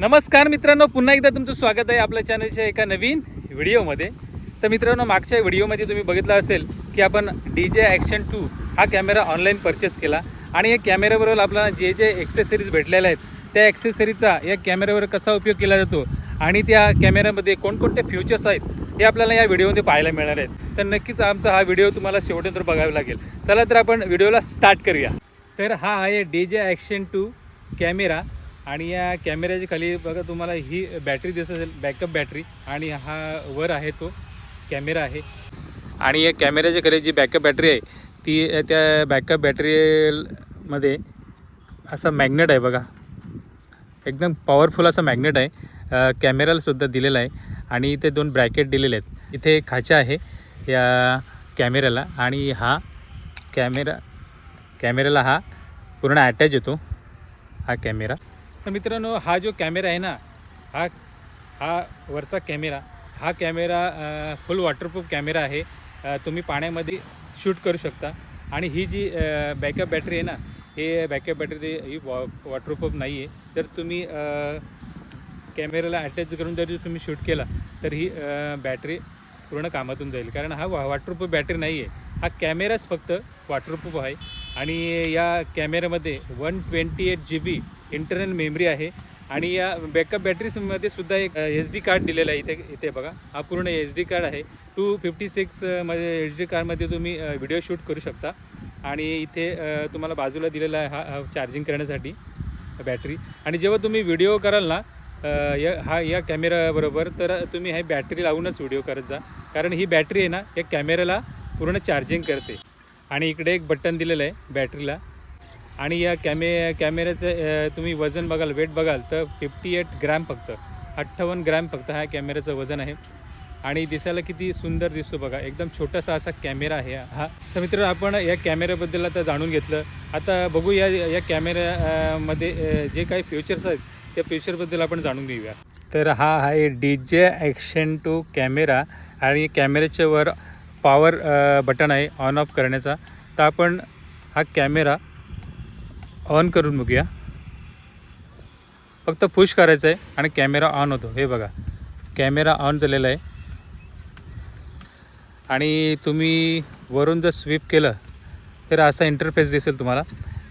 नमस्कार मित्रांनो पुन्हा एकदा तुमचं स्वागत आहे आपल्या चॅनलच्या एका नवीन व्हिडिओमध्ये. तर मित्रांनो मागच्या व्हिडिओमध्ये तुम्ही बघितलं असेल की आपण डी जे ॲक्शन टू हा कॅमेरा ऑनलाईन परचेस केला. आणि या कॅमेऱ्याबरोबर आपल्याला जे जे ॲक्सेसरीज भेटलेल्या आहेत त्या ॲक्सेसरीजचा या कॅमेऱ्यावर कसा उपयोग केला जातो आणि त्या कॅमेऱ्यामध्ये कोणकोणते फ्युचर्स आहेत हे आपल्याला या व्हिडिओमध्ये पाहायला मिळणार आहेत. तर नक्कीच आमचा हा व्हिडिओ तुम्हाला शेवटनंतर बघावा लागेल. चला तर आपण व्हिडिओला स्टार्ट करूया. तर हा आहे D J action to camera आणि या कॅमेऱ्याच्या खाली बघा तुम्हाला ही बॅटरी दिसत असेल बॅकअप बॅटरी आणि हा वर आहे तो कॅमेरा आहे. आणि या कॅमेऱ्याच्या खाली जी बॅकअप बॅटरी आहे ती त्या बॅकअप बॅटरीमध्ये असा मॅग्नेट आहे बघा. एकदम पॉवरफुल असा मॅग्नेट आहे. कॅमेरालासुद्धा दिलेला आहे. आणि इथे दोन ब्रॅकेट दिलेले आहेत. इथे एक खाचा आहे या कॅमेऱ्याला. आणि हा कॅमेरा कॅमेऱ्याला हा पूर्ण अटॅच येतो हा कॅमेरा. तर मित्रांनो हा जो कॅमेरा आहे ना हा हा वरचा कॅमेरा हा कॅमेरा फुल वॉटरप्रूफ कॅमेरा आहे. तुम्ही पाण्यामध्ये शूट करू शकता. आणि ही जी बॅकअप बॅटरी आहे ना हे बॅकअप बॅटरी ही वॉ वॉटरप्रूफ नाही आहे तर तुम्ही कॅमेऱ्याला अटॅच करून जर तुम्ही शूट केला तर ही बॅटरी पूर्ण कामातून जाईल. कारण हा वॉ वॉटरप्रूफ बॅटरी नाही आहे हा कॅमेराच फक्त वॉटरप्रूफ आहे. आणि या कॅमेऱ्यामध्ये one twenty eight G B internal memory आहे. आणि या बॅकअप बॅटरीजमध्ये सुद्धा एक एच डी कार्ड दिलेलं आहे इथे इथे बघा. हा पूर्ण एच डी कार्ड आहे. टू फिफ्टी सिक्समध्ये एच डी कार्डमध्ये तुम्ही व्हिडिओ शूट करू शकता. आणि इथे तुम्हाला बाजूला दिलेला आहे हा चार्जिंग करण्यासाठी बॅटरी आणि जेव्हा तुम्ही व्हिडिओ कराल ना या हा या कॅमेराबरोबर तर तुम्ही हे बॅटरी लावूनच व्हिडिओ करत जा. कारण ही बॅटरी आहे ना या कॅमेऱ्याला पूर्ण चार्जिंग करते. आणि इकडे एक बटन दिलेलं आहे बॅटरीला आणि या कॅमे कॅमेऱ्याचं तुम्ही वजन बघाल वेट बघाल तर फिफ्टी एट ग्रॅम फक्त. अठ्ठावन्न ग्रॅम फक्त हा कॅमेऱ्याचं वजन आहे. आणि दिसायला किती सुंदर दिसतो बघा. एकदम छोटासा असा कॅमेरा आहे हा. तर मित्र आपण या कॅमेऱ्याबद्दल आता जाणून घेतलं. आता बघू या या कॅमेऱ्यामध्ये जे काही फ्युचर्स आहेत त्या फ्युचरबद्दल आपण जाणून घेऊया. तर हा आहे D J action to camera आणि कॅमेऱ्याच्या वर पॉवर बटन आहे ऑन ऑफ करण्याचा. तर आपण हा कॅमेरा ऑन करून बघूया. फक्त पुश करायचं आहे आणि कॅमेरा ऑन होतो. हे बघा कॅमेरा ऑन झालेला आहे. आणि तुम्ही वरून जर स्वीप केलं तर असा इंटरफेस दिसेल तुम्हाला.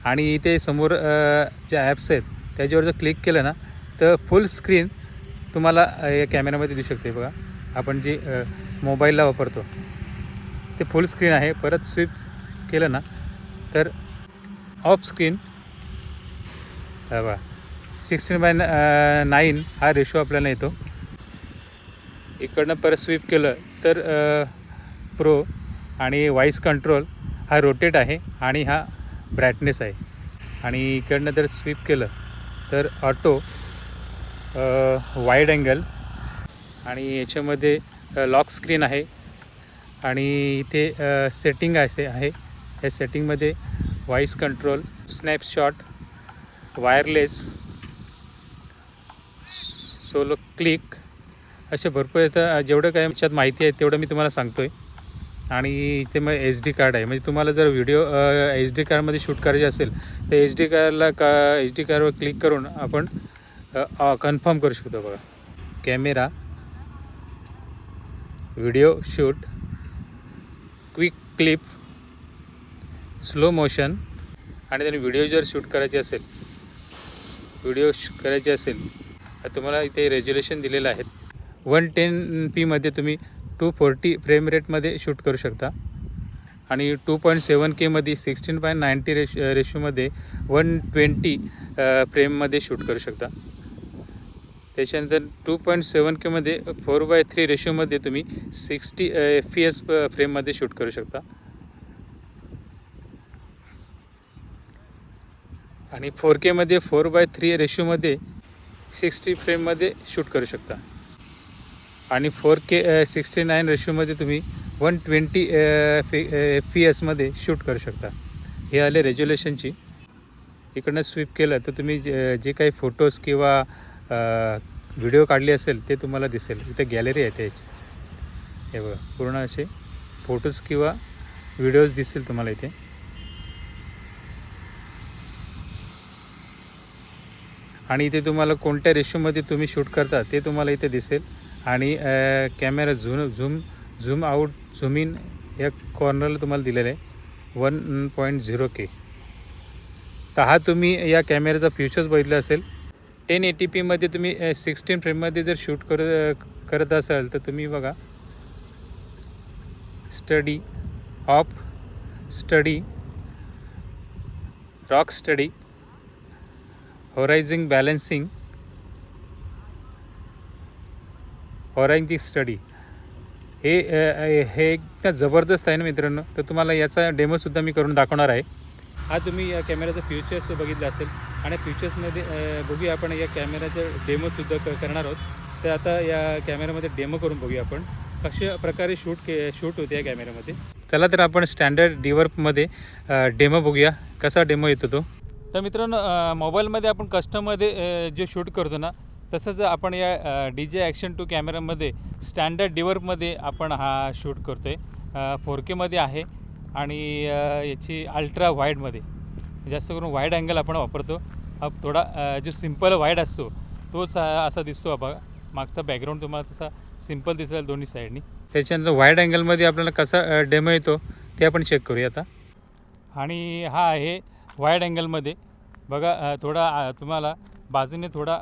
आणि इथे समोर ज्या जे ॲप्स आहेत त्याच्यावर जर क्लिक केलं ना तर फुल स्क्रीन तुम्हाला या कॅमेऱ्यामध्ये दिसू शकते. बघा आपण जी मोबाईलला वापरतो ते फुल स्क्रीन आहे. परत स्वीप केलं ना तर ऑफ स्क्रीन बघा सिक्स्टीन बाय नाईन हा रेशो आपल्याला येतो. इकडनं परत स्वीप केलं तर प्रो आणि व्हॉईस कंट्रोल हा रोटेट आहे आणि हा ब्राईटनेस आहे. आणि इकडनं जर स्वीप केलं तर ऑटो वाईड अँगल आणि याच्यामध्ये लॉक स्क्रीन आहे. आणि इथे सेटिंग असे आहे. या सेटिंगमध्ये voice control snapshot wireless solo click असे भरपूर येतं जेवढं काय याच्यात माहिती आहे तेवढं मी तुम्हाला सांगतो आहे आणि इथे मग एच डी कार्ड आहे. म्हणजे तुम्हाला जर व्हिडिओ एच डी कार्डमध्ये शूट करायचे असेल तर एच डी कार्डला का एच डी कार्डवर क्लिक करून आपण कन्फर्म करू शकतो बघा. Camera video shoot quick clip slow motion आणि त्याने व्हिडिओ जर शूट करायचे असेल व्हिडिओ करायचे असेल तर तुम्हाला इथे रेज्युलेशन दिलेलं आहे वन टेन पीमध्ये तुम्ही टू फोर्टी फ्रेम रेटमध्ये शूट करू शकता. आणि टू पॉईंट सेवन केमध्ये सिक्स्टीन पॉईंट नाईंटी रेश रेशोमध्ये वन ट्वेंटी फ्रेममध्ये शूट करू शकता. त्याच्यानंतर टू पॉईंट सेवन केमध्ये फोर बाय थ्री रेशोमध्ये तुम्ही सिक्स्टी एफ पी एस फ्रेममध्ये शूट करू शकता. आणि फोर केमध्ये फोर बाय थ्री रेशोमध्ये सिक्स्टी फ्रेममध्ये शूट करू शकता. आणि फोर के सिक्स्टी नाईन रेशोमध्ये तुम्ही वन ट्वेंटी फी एफ पी एसमध्ये शूट करू शकता. हे आले रेज्युलेशनची इकडनं स्वीप केलं तर तुम्ही जे जे काही फोटोज किंवा व्हिडिओ काढले असेल ते तुम्हाला दिसेल. इथे गॅलरी आहे त्याची. हे बघा पूर्ण असे फोटोज किंवा व्हिडिओज दिसतील तुम्हाला इथे. आणि इथे तुम्हाला कोणत्या रेशोमध्ये तुम्ही शूट करता ते तुम्हाला इथे दिसेल. आणि camera zoom zoom zoom out zoom in या कॉर्नरला तुम्हाला दिलेलं आहे. One point zero K. तर हा तुम्ही या कॅमेऱ्याचा फ्युचर्स बघितला असेल. टेन एटी पीमध्ये तुम्ही सिक्स्टीन फ्रेममध्ये जर शूट कर करत असाल तर तुम्ही बघा. Steady off steady rock steady. Horizoning balancing horizoning steady हे हे एकदम जबरदस्त आहे ना मित्रांनो. तर तुम्हाला याचा डेमोसुद्धा मी करून दाखवणार आहे. हा तुम्ही या कॅमेऱ्याचं फ्युचर्स बघितलं असेल. आणि फ्युचर्समध्ये बघूया आपण या कॅमेऱ्याचं डेमोसुद्धा क करणार आहोत. तर आता या कॅमेऱ्यामध्ये डेमो करून बघूया आपण. कशा प्रकारे शूट के शूट होते या कॅमेऱ्यामध्ये चला तर आपण स्टँडर्ड डिवर्पमध्ये डेमो बघूया. कसा डेमो येतो तो? तर मित्रांनो मोबाईलमध्ये आपण कस्टममध्ये जे शूट करतो ना तसंच आपण या डी जे ॲक्शन टू कॅमेरामध्ये स्टँडर्ड डिवर्पमध्ये आपण हा शूट करतो आहे फोर केमध्ये आहे आणि याची अल्ट्रा वाईडमध्ये. जास्त करून वाईड अँगल आपण वापरतो. हा थोडा जो सिंपल वाईड असतो तोच असा दिसतो बघा. मागचा बॅकग्राऊंड तुम्हाला तसा सिंपल दिसेल दोन्ही साईडनी त्याच्यानंतर वाईड अँगलमध्ये आपल्याला कसा डेमो येतो ते आपण चेक करूया आता. आणि हा आहे वाईड अँगलमध्ये बघा थोडा तुम्हाला बाजूने थोडा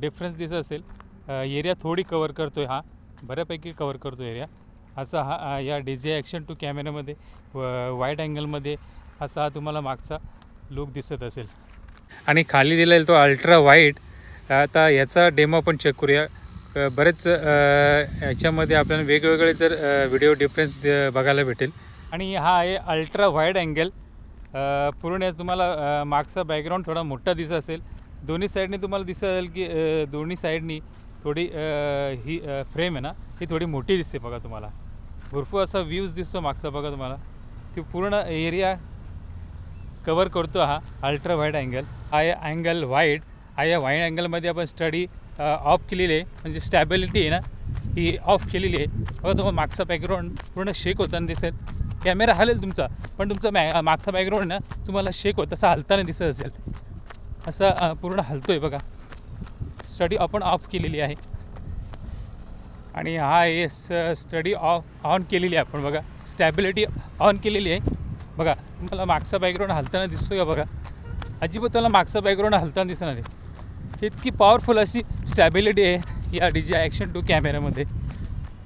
डिफरन्स दिसत असेल. एरिया थोडी कवर करतो आहे हा. बऱ्यापैकी कवर करतो एरिया असा हा या डी जे ॲक्शन टू कॅमेऱ्यामध्ये वाईड अँगलमध्ये असा हा तुम्हाला मागचा लुक दिसत असेल. आणि खाली दिलेला तो अल्ट्रा वाईड आता याचा डेमो आपण चेक करूया. बरेच याच्यामध्ये आपल्याला वेगवेगळे जर व्हिडिओ डिफरन्स बघायला भेटेल. आणि हा आहे अल्ट्रा वाईड अँगल पूर्ण यात तुम्हाला मागचा बॅकग्राऊंड थोडा मोठा दिसत असेल. दोन्ही साईडनी तुम्हाला दिसत असेल की दोन्ही साईडनी थोडी ही फ्रेम आहे ना ही थोडी मोठी दिसते बघा तुम्हाला. भरपूर असा व्ह्यूज दिसतो मागचा बघा तुम्हाला. ती पूर्ण एरिया कवर करतो हा अल्ट्रा वाईड अँगल हा अँगल वाईड हा या वाईड अँगलमध्ये आपण स्टडी ऑफ केलेली आहे. म्हणजे स्टॅबिलिटी आहे ना ही ऑफ केलेली आहे. बघा तुम्हाला मागचा बॅकग्राऊंड पूर्ण शेक होताना दिसेल. कॅमेरा हलेल तुमचा पण तुमचा मॅ मागचा बॅकग्राऊंड ना तुम्हाला शेक होत तसा हलताना दिसत असेल. असा पूर्ण हलतो आहे बघा. स्टडी आपण ऑफ केलेली आहे. आणि हा एस स्टडी ऑफ ऑन केलेली आहे आपण बघा. स्टॅबिलिटी ऑन केलेली आहे. बघा तुम्हाला मागचा बॅकग्राऊंड हलताना दिसतो का बघा? अजिबात तुम्हाला मागचा बॅकग्राऊंड हलताना दिसणार आहे इतकी पॉवरफुल अशी स्टॅबिलिटी आहे या डी जे ॲक्शन टू कॅमेऱ्यामध्ये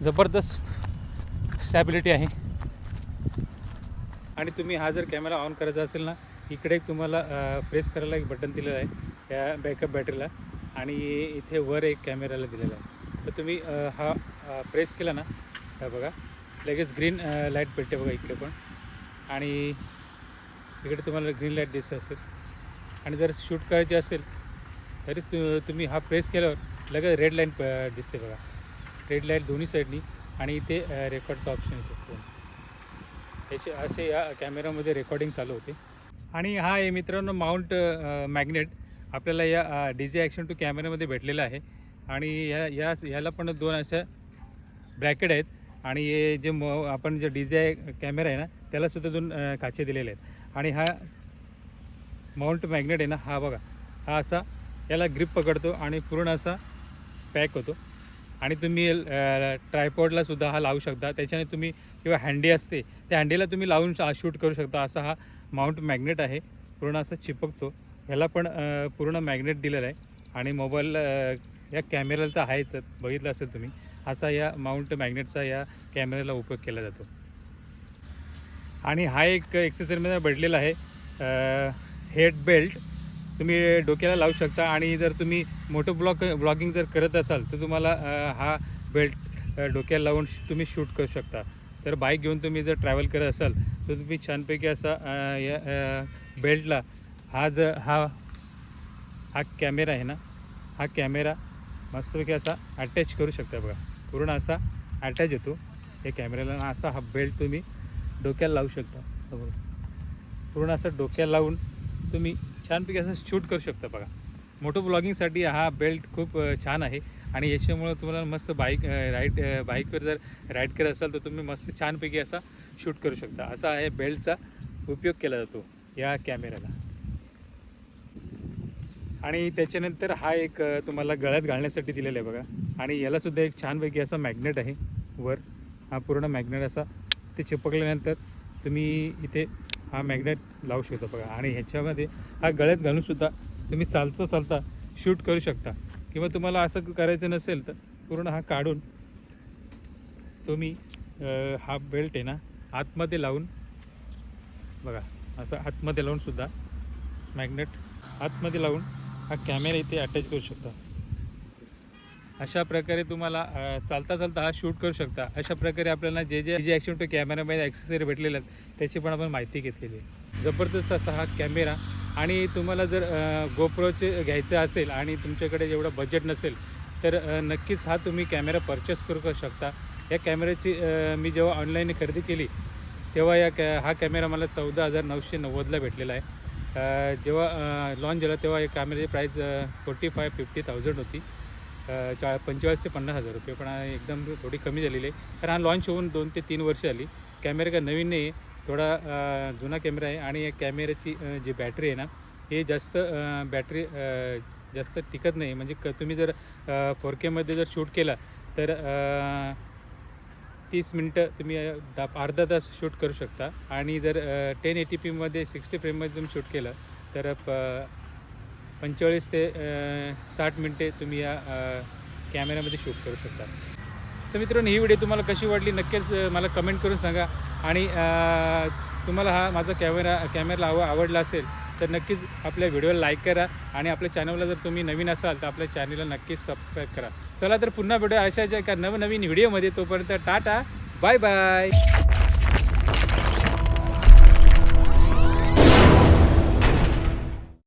जबरदस्त स्टॅबिलिटी आहे. आणि तुम्ही हा जर कॅमेरा ऑन करायचा असेल ना इकडे एक तुम्हाला प्रेस करायला एक बटन दिलेलं आहे या बॅकअप बॅटरीला. आणि इथे वर एक कॅमेराला दिलेला आहे. तर तुम्ही हा प्रेस केला ना हा बघा. लगेच ग्रीन लाइट भेटते बघा इकडे पण. आणि इकडे तुम्हाला ग्रीन लाइट दिसत असेल. आणि जर शूट करायची असेल तरी तु तुम्ही हा प्रेस केल्यावर लगेच रेड लाईन दिसते बघा. रेड लाइट दोन्ही साईडनी आणि इथे रेकॉर्डचं ऑप्शन येतो. फोन याचे असे या कॅमेरामध्ये रेकॉर्डिंग चालू होते. आणि हा आहे मित्रांनो माउंट मॅग्नेट. आपल्याला या डी जे ॲक्शन टू कॅमेऱ्यामध्ये भेटलेला आहे. आणि या या याला पण दोन अशा ब्रॅकेट आहेत. आणि हे जे म आपण जे डी जे कॅमेरा आहे ना त्यालासुद्धा दोन काचे दिलेले आहेत. आणि हा माउंट मॅग्नेट आहे ना हा बघा. हा असा याला ग्रिप पकडतो आणि पूर्ण असा पॅक होतो. आणि तुम्ही ट्रायपॉडलासुद्धा हा लावू शकता. त्याच्याने तुम्ही किंवा हँडी असते हँडीला तुम्ही लावून शूट करू शकता. असा हा माउंट मॅग्नेट आहे. पूर्ण असं चिपकतो. ह्याला पण पूर्ण मॅग्नेट दिलेला आहे. आणि मोबाईल या कॅमेऱ्याला तर आहेच. बघितलं असेल तुम्ही. असा या माउंट मॅग्नेटचा या कॅमेऱ्याला उपयोग केला जातो. आणि हा एक एक्सेसरीमध्ये भेटलेला आहे. हेड बेल्ट तुम्ही डोक्याला लावू शकता. आणि जर तुम्ही मोठं ब्लॉग ब्लॉगिंग जर करत असाल तर तुम्हाला हा बेल्ट डोक्याला लावून श- तुम्ही शूट करू शकता. तर बाईक घेऊन तुम्ही जर ट्रॅव्हल करत असाल तर तुम्ही छानपैकी असा या बेल्टला हा ज हा हा कॅमेरा आहे ना हा कॅमेरा मस्तपैकी असा अटॅच करू शकता बघा. पूर्ण असा अटॅच येतो. या कॅमेऱ्याला असा हा बेल्ट तुम्ही डोक्याला लावू शकता. बघा. पूर्ण असं डोक्याला लावून तुम्ही छानपैकी असं शूट करू शकता बघा. मोटो ब्लॉगिंगसाठी हा बेल्ट खूप छान आहे. आणि याच्यामुळं तुम्हाला मस्त बाईक राईड बाईकवर जर राईड करत असाल तर तुम्ही मस्त छानपैकी असा शूट करू शकता. असा आहे बेल्टचा उपयोग केला जातो या कॅमेऱ्याला आणि त्याच्यानंतर हा एक तुम्हाला गळ्यात घालण्यासाठी दिलेला आहे बघा. आणि यालासुद्धा एक छानपैकी असा मॅग्नेट आहे. वर हा पूर्ण मॅग्नेट असा ते चिपकल्यानंतर तुम्ही इथे हा मॅग्नेट लावू शकता बघा. आणि ह्याच्यामध्ये हा गळ्यात घालूनसुद्धा तुम्ही चालता चालता शूट करू शकता. किंवा तुम्हाला असं करायचं नसेल तर पूर्ण हा काढून तुम्ही हा बेल्ट आहे ना आतमध्ये लावून बघा असं आतमध्ये लावूनसुद्धा मॅग्नेट आतमध्ये लावून हा कॅमेरा इथे अटॅच करू शकता. अशा प्रकारे तुम्हाला चालता चालता हा शूट करू शकता. अशा प्रकारे आपल्याला जे जे जे ॲक्शन टू कॅमेरामध्ये ॲक्सेसरी भेटलेले आहेत त्याची पण आपण माहिती घेतलेली आहे. जबरदस्त असा हा कॅमेरा आणि तुम्हाला जर गोप्रोचे घ्यायचं असेल आणि तुमच्याकडे एवढं बजेट नसेल तर नक्कीच हा तुम्ही कॅमेरा परचेस करू शकता. या कॅमेऱ्याची मी जेव्हा ऑनलाईन खरेदी केली तेव्हा या कॅ हा कॅमेरा मला चौदा हजार नऊशे नव्वदला भेटलेला आहे. जेव्हा लॉन्च झाला तेव्हा या कॅमेऱ्याची price forty five fifty thousand होती. चा पंचेचाळीस ते पन्नास हजार रुपये पण एकदम थोडी कमी झालेली आहे. कारण हा लॉन्च होऊन दोन ते तीन वर्ष झाली. कॅमेरा का नवीन नाही आहे थोडा जुना कॅमेरा आहे आणि या कॅमेऱ्याची जी बॅटरी आहे ना हे जास्त बॅटरी जास्त टिकत नाही. म्हणजे क तुम्ही जर फोर केमध्ये जर शूट केला तर तीस मिनटं तुम्ही दा अर्धा तास शूट करू शकता. आणि जर टेन एटी पीमध्ये सिक्स्टी फ्रेममध्ये तुम्ही शूट केलं तर प पंचेचाळीस ते साठ मिनटे तुम्ही या कॅमेऱ्यामध्ये शूट करू शकता. तर मित्रांनो ही व्हिडिओ तुम्हाला कशी वाटली नक्कीच मला कमेंट करून सांगा. आणि तुम्हाला हा माझा कॅमेरा कॅमेरा आव आवडला असेल तर नक्कीच आपल्या व्हिडिओला लाईक करा आणि आपल्या चॅनलला जर तुम्ही नवीन असाल तर आपल्या चॅनलला नक्कीच सबस्क्राईब करा. चला तर पुन्हा भेटूया अशाच एका नवनवीन व्हिडिओमध्ये. तोपर्यंत टाटा बाय बाय.